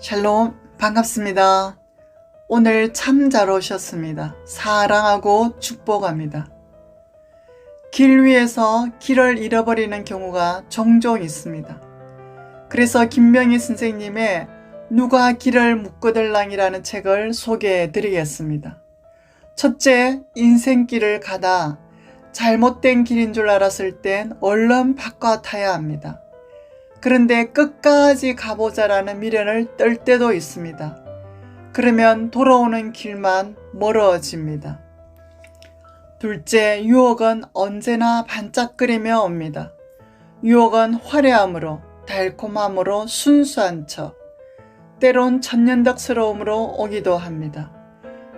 샬롬 반갑습니다. 오늘 참 잘 오셨습니다. 사랑하고 축복합니다. 길 위에서 길을 잃어버리는 경우가 종종 있습니다. 그래서 김명희 선생님의 누가 길을 묶어들랑이라는 책을 소개해 드리겠습니다. 첫째, 인생길을 가다 잘못된 길인 줄 알았을 땐 얼른 바꿔 타야 합니다. 그런데 끝까지 가보자라는 미련을 떨 때도 있습니다. 그러면 돌아오는 길만 멀어집니다. 둘째, 유혹은 언제나 반짝거리며 옵니다. 유혹은 화려함으로, 달콤함으로, 순수한 척, 때론 천년덕스러움으로 오기도 합니다.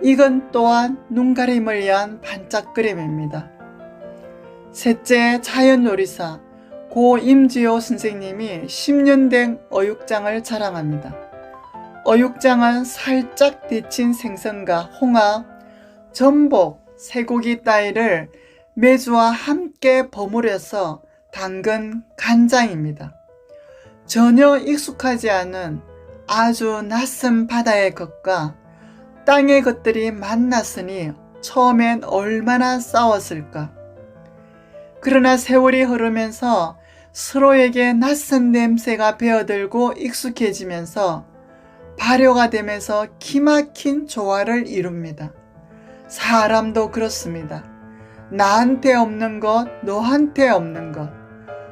이건 또한 눈가림을 위한 반짝거림입니다. 셋째, 자연요리사 고 임지호 선생님이 10년 된 어육장을 자랑합니다. 어육장은 살짝 데친 생선과 홍합, 전복, 쇠고기 따위를 메주와 함께 버무려서 담근 간장입니다. 전혀 익숙하지 않은 아주 낯선 바다의 것과 땅의 것들이 만났으니 처음엔 얼마나 싸웠을까. 그러나 세월이 흐르면서 서로에게 낯선 냄새가 배어들고 익숙해지면서 발효가 되면서 기막힌 조화를 이룹니다. 사람도 그렇습니다. 나한테 없는 것, 너한테 없는 것.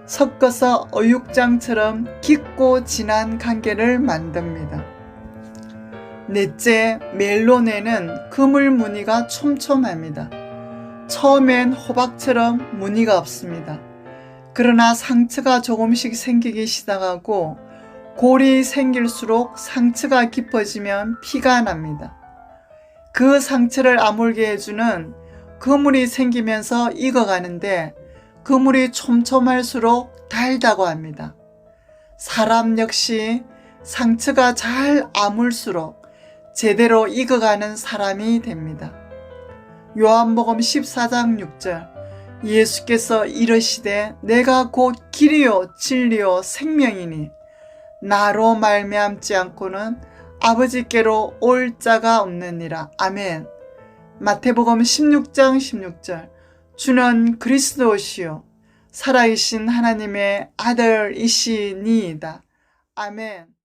섞어서 어육장처럼 깊고 진한 관계를 만듭니다. 넷째, 멜론에는 그물 무늬가 촘촘합니다. 처음엔 호박처럼 무늬가 없습니다. 그러나 상처가 조금씩 생기기 시작하고 골이 생길수록 상처가 깊어지면 피가 납니다. 그 상처를 아물게 해주는 그물이 생기면서 익어가는데 그물이 촘촘할수록 달다고 합니다. 사람 역시 상처가 잘 아물수록 제대로 익어가는 사람이 됩니다. 요한복음 14장 6절 예수께서 이르시되 내가 곧 길이요 진리요 생명이니 나로 말미암지 않고는 아버지께로 올 자가 없느니라. 아멘. 마태복음 16장 16절 주는 그리스도시요 살아계신 하나님의 아들이시니이다. 아멘.